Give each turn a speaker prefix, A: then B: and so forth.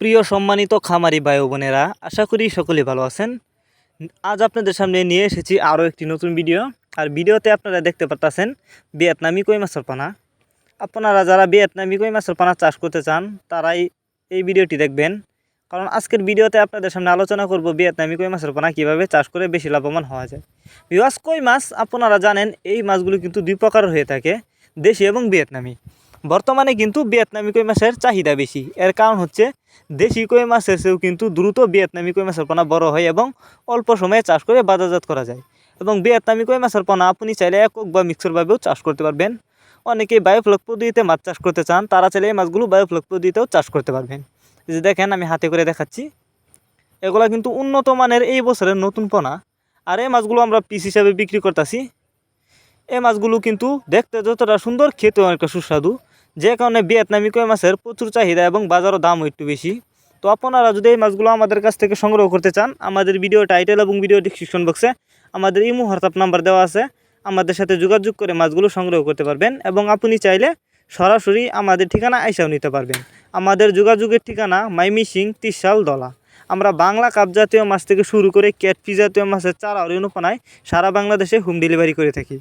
A: প্রিয় সম্মানিত খামারি ও বোনেরা, আশা করি সকলে ভালো আছেন। আজ আপনাদের সামনে নিয়ে এসেছি আরও একটি নতুন ভিডিও। আর ভিডিওতে আপনারা দেখতে পাচ্ছেন ভিয়েতনামি কই মাছের পানা। আপনারা যারা ভিয়েতনামি কই মাছের পানা চাষ করতে চান, তারাই এই ভিডিওটি দেখবেন। কারণ আজকের ভিডিওতে আপনাদের সামনে আলোচনা করব ভিয়েতনামি কই মাছের পানা কীভাবে চাষ করে বেশি লাভবান হওয়া যায়। বিওয়াস কই মাছ, আপনারা জানেন এই মাছগুলো কিন্তু দুই প্রকার হয়ে থাকে, দেশি এবং ভিয়েতনামি। বর্তমানে কিন্তু ভিয়েতনামি কই মাছের চাহিদা বেশি। এর কারণ হচ্ছে দেশি কই মাছের চেয়েও কিন্তু দ্রুত ভিয়েতনামি কই মাছের পোনা বড় হয় এবং অল্প সময়ে চাষ করে বাজারজাত করা যায়। এবং ভিয়েতনামি কই মাছের পোনা আপনি চাইলে একক বা মিক্সরভাবেও চাষ করতে পারবেন। অনেকে বায়োফ্লক পদ্ধতিতে মাছ চাষ করতে চান, তারা চাইলে এই মাছগুলো বায়োফ্লক পদ্ধতিতেও চাষ করতে পারবেন। যে দেখেন, আমি হাতে করে দেখাচ্ছি। এগুলা কিন্তু উন্নত মানের এই বছরের নতুন পোনা। আর এই মাছগুলো আমরা পিস হিসাবে বিক্রি করতেছি। এই মাছগুলো কিন্তু দেখতে যতটা সুন্দর খেতে অনেকটা সুস্বাদু। যে কারণে ভিয়েতনামি কই মাছের প্রচুর চাহিদা এবং বাজারও দামও একটু বেশি। তো আপনারা যদি এই মাছগুলো আমাদের কাছ থেকে সংগ্রহ করতে চান, আমাদের ভিডিও টাইটেল এবং ভিডিও ডিসক্রিপশন বক্সে আমাদের ইমো হোয়াটসঅ্যাপ নাম্বার দেওয়া আছে। আমাদের সাথে যোগাযোগ করে মাছগুলো সংগ্রহ করতে পারবেন এবং আপনি চাইলে সরাসরি আমাদের ঠিকানা আইসাও নিতে পারবেন। আমাদের যোগাযোগের ঠিকানা মাইমিসিং তিরশাল দলা। আমরা বাংলা কাপ জাতীয় মাছ থেকে শুরু করে ক্যাটফি জাতীয় মাছের চারা অনুপনায় সারা বাংলাদেশে হোম ডেলিভারি করে থাকি।